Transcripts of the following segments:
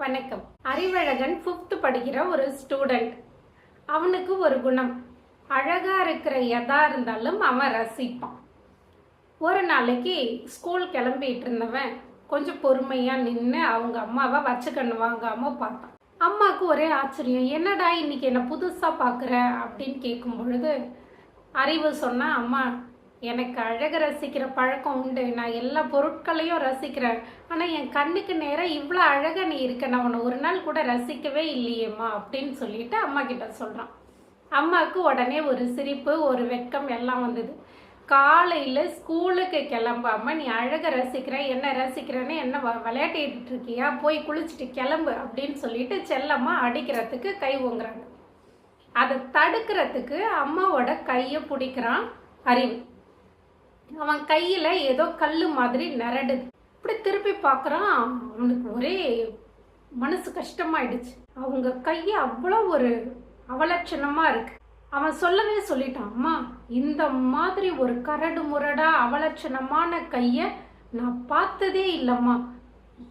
வணக்கம். அறிவழகன் ஃபிஃப்த் படிக்கிற ஒரு ஸ்டூடெண்ட் அவனுக்கு ஒரு குணம். அழகா இருக்கிற எதா இருந்தாலும் அவன் ரசிப்பான். ஒரு நாளைக்கு ஸ்கூல் கிளம்பிட்டு இருந்தவன் கொஞ்சம் பொறுமையா நின்று அவங்க அம்மாவை வச்சுக்கண்ணு வாங்காம பார்த்தான். அம்மாவுக்கு ஒரே ஆச்சரியம் என்னடா இன்னைக்கு என்ன புதுசா பார்க்குற? அப்படின்னு கேட்கும் பொழுது அறிவு சொன்னா அம்மா எனக்கு அழகை ரசிக்கிற பழக்கம் உண்டு. நான் எல்லா பொருட்களையும் ரசிக்கிறேன். ஆனால் என் கண்ணுக்கு நேராக இவ்வளோ அழகாக நீ இருக்க நான் உன்னை ஒரு நாள் கூட ரசிக்கவே இல்லையேம்மா அப்படின்னு சொல்லிட்டு அம்மா கிட்ட சொல்கிறான் அம்மாவுக்கு உடனே ஒரு சிரிப்பு ஒரு வெட்கம் எல்லாம் வந்தது. காலையில் ஸ்கூலுக்கு கிளம்பாம நீ அழகை ரசிக்கிற என்ன ரசிக்கிறேன்னு என்ன வ- இருக்கியா? போய் குளிச்சுட்டு கிளம்பு அப்படின்னு சொல்லிட்டு செல்லம்மா அடிக்கிறதுக்கு கை ஓங்குறாங்க. அதை தடுக்கிறதுக்கு அம்மாவோட கையை பிடிக்கிறான் அறிவு. அவன் கையில ஏதோ கல்லு மாதிரி நிரடுது இப்படி திருப்பி பார்க்கறான் அவனுக்கு ஒரே மனசு கஷ்டமாயிடுச்சு. அவங்க கையை அவ்வளோ ஒரு அவலட்சணமா இருக்கு. அவன் சொல்லவே சொல்லிட்டான் அம்மா இந்த மாதிரி ஒரு கரடு முரடா அவலட்சணமான கையை நான் பார்த்ததே இல்லைம்மா.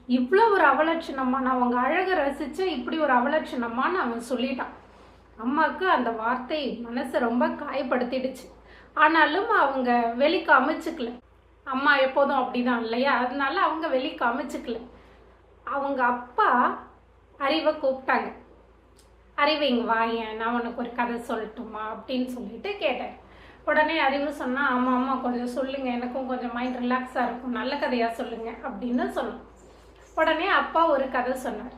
இவ்வளோ ஒரு அவலட்சணமான நான் அவங்க அழகை ரசிச்சேன் இப்படி ஒரு அவலட்சணமான்னு அவன் சொல்லிட்டான். அம்மாவுக்கு அந்த வார்த்தை மனசை ரொம்ப காயப்படுத்திடுச்சு. ஆனாலும் அவங்க வெளிக்கு அமைச்சுக்கல. அம்மா எப்போதும் அப்படிதான் இல்லையா? அதனால அவங்க வெளிக்கு அமைச்சுக்கல. அவங்க அப்பா அறிவை கூப்பிட்டாங்க. அறிவு இங்கே வாயேன் நான் உனக்கு ஒரு கதை சொல்லட்டுமா? அப்படின்னு சொல்லிட்டு கேட்டேன் உடனே அறிவு சொன்னால் ஆமாம் அம்மா கொஞ்சம் சொல்லுங்கள் எனக்கும் கொஞ்சம் மைண்ட் ரிலாக்ஸாக இருக்கும். நல்ல கதையாக சொல்லுங்கள் அப்படின்னு சொன்னோம் உடனே அப்பா ஒரு கதை சொன்னார்.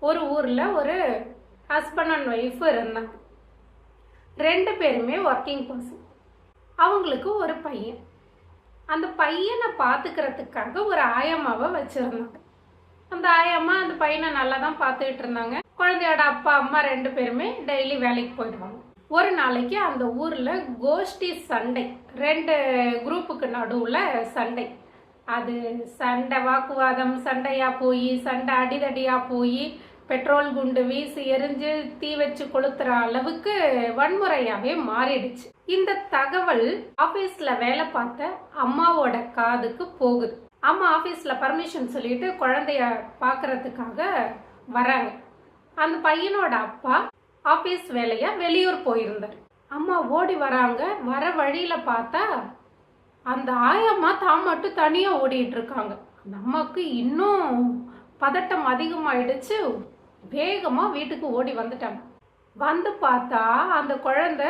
ஒரு ஊரில் ஒரு ஹஸ்பண்ட் அண்ட் ஒய்ஃப் இருந்தாங்க. ரெண்டு பேருமே ஒர்க்கிங் பர்சன் அவங்களுக்கு ஒரு பையன். அந்த பையனை பார்த்துக்கிறதுக்காக ஒரு ஆயம்மாவை வச்சுருந்தாங்க. அந்த ஆயம்மா அந்த பையனை நல்லா தான் பார்த்துக்கிட்டு இருந்தாங்க. குழந்தையோட அப்பா அம்மா ரெண்டு பேருமே டெய்லி வேலைக்கு போயிடுவாங்க. ஒரு நாளைக்கு அந்த ஊரில் கோஷ்டி சண்டை. ரெண்டு குரூப்புக்கு நடுவில் சண்டை. அது சண்டை வாக்குவாதம் சண்டையாக போய் சண்டை அடிதடியாக போய் பெட்ரோல் குண்டு வீசி எரிஞ்சு தீ வச்சு கொளுத்துற அளவுக்கு வன்முறையாவே மாறிடுச்சு. இந்த தகவல் ஆபீஸ்ல வேலை பார்த்த அம்மாவோட காதுக்கு போகுது. அம்மா ஆபீஸ்ல பர்மிஷன் சொல்லிட்டு குழந்தைய பாக்குறதுக்காக வராங்க. அந்த பையனோட அப்பா ஆபீஸ் வேலையா வெளியூர் போயிருந்தார். அம்மா ஓடி வராங்க. வர வழியில பார்த்தா அந்த ஆயம்மா தான் மட்டும் தனியா ஓடிட்டு இருக்காங்க. அந்த அம்மாவுக்கு இன்னும் பதட்டம் அதிகமாயிடுச்சு. வேகமா வீட்டுக்கு ஓடி வந்துட்டாங்க வந்து பார்த்தா அந்த குழந்தை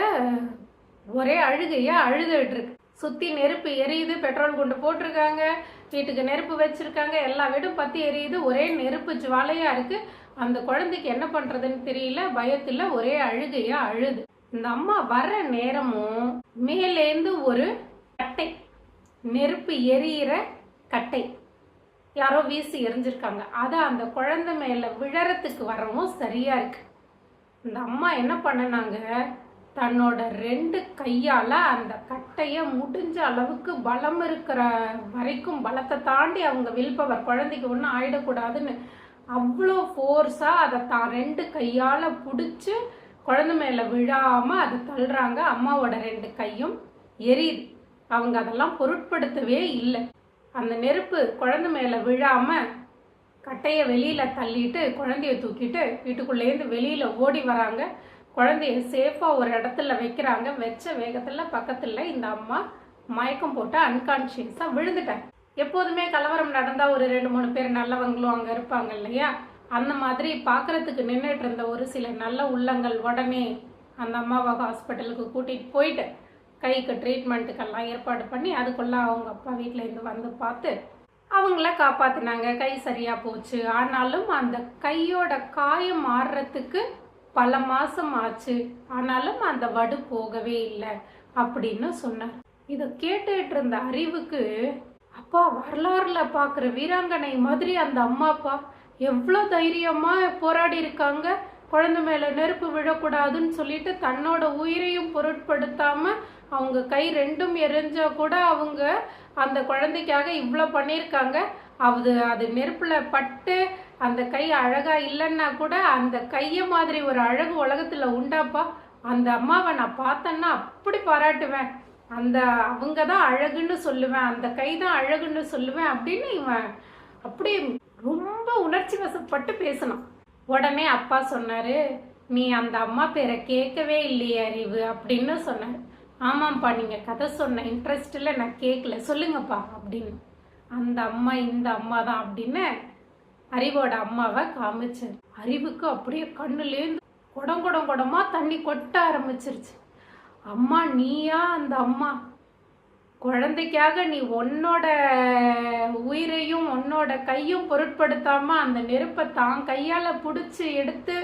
ஒரே அழுகையா அழுதுட்டு இருக்கு. சுத்தி நெருப்பு எரியுது பெட்ரோல் குண்டு போட்டிருக்காங்க வீட்டுக்கு நெருப்பு வச்சிருக்காங்க எல்லா வீடும் பத்தி எரியுது ஒரே நெருப்பு ஜுவாலையா இருக்கு. அந்த குழந்தைக்கு என்ன பண்றதுன்னு தெரியல பயத்துல ஒரே அழுகையா அழுது. இந்த அம்மா வர்ற நேரமும் மேலேந்து ஒரு கட்டை நெருப்பு எரியிற கட்டை. யாரோ வீசி எரிஞ்சிருக்காங்க. அதை அந்த குழந்தை மேல விழறத்துக்கு வரவும் சரியா இருக்கு. இந்த அம்மா என்ன பண்ணினாங்க? தன்னோட ரெண்டு கையால அந்த கட்டைய முடிஞ்ச அளவுக்கு பலம் இருக்கிற வரைக்கும் பலத்தை தாண்டி அவங்க வில்பவர் குழந்தைக்கு ஒன்றும் ஆயிடக்கூடாதுன்னு அவ்வளோ ஃபோர்ஸா அதை தான் ரெண்டு கையால பிடிச்சி குழந்தை மேல விழாம அதை தள்ளுறாங்க. அம்மாவோட ரெண்டு கையும் எரியுது. அவங்க அதெல்லாம் பொருட்படுத்தவே இல்லை. அந்த நெருப்பு குழந்தை மேலே விழாம கட்டையை வெளியில தள்ளிட்டு குழந்தைய தூக்கிட்டு வீட்டுக்குள்ளேருந்து வெளியில ஓடி வராங்க. குழந்தைய சேஃபா ஒரு இடத்துல வைக்கிறாங்க. வச்ச வேகத்துல பக்கத்துல இந்த அம்மா மயக்கம் போட்டு அன்கான்சியஸா விழுந்துட்டாங்க. எப்போதுமே கலவரம் நடந்தா ஒரு ரெண்டு மூணு பேர் நல்லவங்களும் அங்க இருப்பாங்க இல்லையா? அந்த மாதிரி பார்க்கறதுக்கு நின்றுட்டு இருந்த ஒரு சில நல்ல உள்ளங்கள் உடனே அந்த அம்மாவை ஹாஸ்பிட்டலுக்கு கூட்டிட்டு போயிட்டு கைக்கு ட்ரீட்மெண்ட்டுக்கெல்லாம் ஏற்பாடு பண்ணி அதுக்குள்ளே அவங்க அப்பா வீட்டில் இருந்து வந்து பார்த்து அவங்கள காப்பாத்தினாங்க. கை சரியா போச்சு. ஆனாலும் அந்த கையோட காயம் மாறுறதுக்கு பல மாசம் ஆச்சு. ஆனாலும் அந்த வடு போகவே இல்லை அப்படின்னு சொன்னார். இதை கேட்டுட்டு இருந்த அறிவுக்கு அப்பா வரலாறுல பாக்குற வீராங்கனை மாதிரி அந்த அம்மா அப்பா எவ்வளோ தைரியமா போராடி இருக்காங்க. குழந்தை மேல நெருப்பு விழக்கூடாதுன்னு சொல்லிட்டு தன்னோட உயிரையும் பொருட்படுத்தாம அவங்க கை ரெண்டும் எரிஞ்சா கூட அவங்க அந்த குழந்தைக்காக இவ்வளோ பண்ணியிருக்காங்க. அது அது நெருப்பில் பட்டு அந்த கை அழகாக இல்லைன்னா கூட அந்த கையை மாதிரி ஒரு அழகு உலகத்தில் உண்டாப்பா? அந்த அம்மாவை நான் பார்த்தேன்னா அப்படி பாராட்டுவேன். அந்த அவங்க தான் அழகுன்னு சொல்லுவேன். அந்த கை தான் அழகுன்னு சொல்லுவேன் அப்படின்னு இவன் அப்படியே ரொம்ப உணர்ச்சி வசப்பட்டு பேசணும். உடனே அப்பா சொன்னார் நீ அந்த அம்மா பேரை கேட்கவே இல்லையே அறிவு அப்படின்னு சொன்னார். ஆமாம்ப்பா நீங்கள் கதை சொன்ன இன்ட்ரெஸ்டில் நான் கேட்கல சொல்லுங்கப்பா அப்படின்னு. அந்த அம்மா இந்த அம்மா தான் அப்படின்னு அறிவோட அம்மாவை காமிச்சாரு. அறிவுக்கு அப்படியே கண்ணுலேருந்து குடம் குடம் குடமாக தண்ணி கொட்ட ஆரம்பிச்சிருச்சு. அம்மா நீயா அந்த அம்மா? குழந்தைக்காக நீ உன்னோட உயிரையும் உன்னோட கையும் பொருட்படுத்தாமல் அந்த நெருப்பை தான் கையால் பிடிச்சி எடுத்து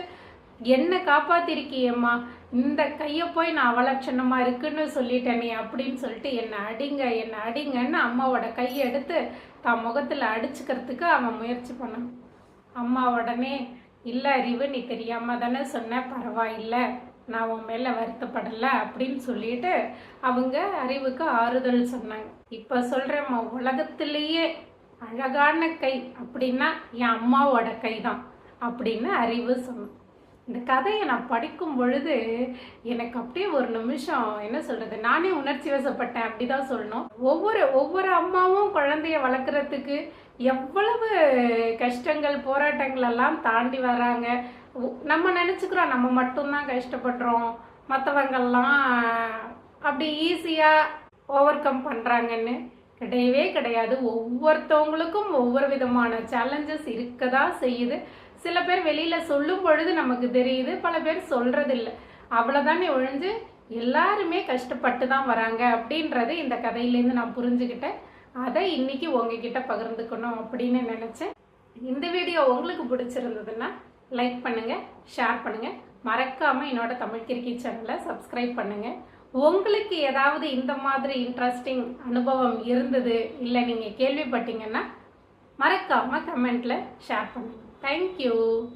என்ன காப்பாத்திருக்கியம்மா? இந்த கையை போய் நான் அவலட்சணமா இருக்குன்னு சொல்லிட்டேனே அப்படின்னு சொல்லிட்டு என்னை அடிங்க என்னை அடிங்கன்னு அம்மாவோட கையை எடுத்து தான் முகத்துல அடிச்சுக்கிறதுக்கு அவன் முயற்சி பண்ணான். அம்மா உடனே இல்லை அறிவு நீ தெரியாம தானே சொன்ன பரவாயில்ல. நான் உன் மேல வருத்தப்படல அப்படின்னு சொல்லிட்டு அவங்க அறிவுக்கு ஆறுதல் சொன்னாங்க. இப்ப சொல்றேம்மா உலகத்திலேயே அழகான கை அப்படின்னா என் அம்மாவோட கை தான் அப்படின்னு அறிவு சொன்னான். இந்த கதையை நான் படிக்கும் பொழுது எனக்கு அப்படியே ஒரு நிமிஷம் என்ன சொல்றது நானே உணர்ச்சி வசப்பட்டேன் அப்படிதான் சொல்லணும். ஒவ்வொரு ஒவ்வொரு அம்மாவும் குழந்தைய வளர்க்குறதுக்கு எவ்வளவு கஷ்டங்கள் போராட்டங்கள் எல்லாம் தாண்டி வராங்க. நம்ம நினச்சிக்கிறோம் நம்ம மட்டும்தான் கஷ்டப்படுறோம். மற்றவங்கள்லாம் அப்படி ஈஸியாக ஓவர் கம் பண்ணுறாங்கன்னு கிடையவே கிடையாது. ஒவ்வொருத்தவங்களுக்கும் ஒவ்வொரு விதமான சேலஞ்சஸ் இருக்க தான் செய்யுது. சில பேர் வெளியில சொல்லும் பொழுது நமக்கு தெரியுது பல பேர் சொல்றதில்ல. அவ்வளவுதானே ஒழிஞ்சு எல்லாருமே கஷ்டப்பட்டு தான் வராங்க அப்படின்றது இந்த கதையிலேருந்து நான் புரிஞ்சுக்கிட்டேன் அதை இன்னைக்கு உங்ககிட்ட பகிர்ந்துக்கணும் அப்படின்னு நினைச்சேன். இந்த வீடியோ உங்களுக்கு பிடிச்சிருந்ததுன்னா லைக் பண்ணுங்க ஷேர் பண்ணுங்க. மறக்காம என்னோட தமிழ் கிரிக்கி சேனலை சப்ஸ்கிரைப் பண்ணுங்க. உங்களுக்கு ஏதாவது இந்த மாதிரி இன்ட்ரெஸ்டிங் அனுபவம் இருந்தது இல்லை நீங்கள் கேள்விப்பட்டீங்கன்னா மறக்காம கமெண்ட்ல ஷேர் Thank you.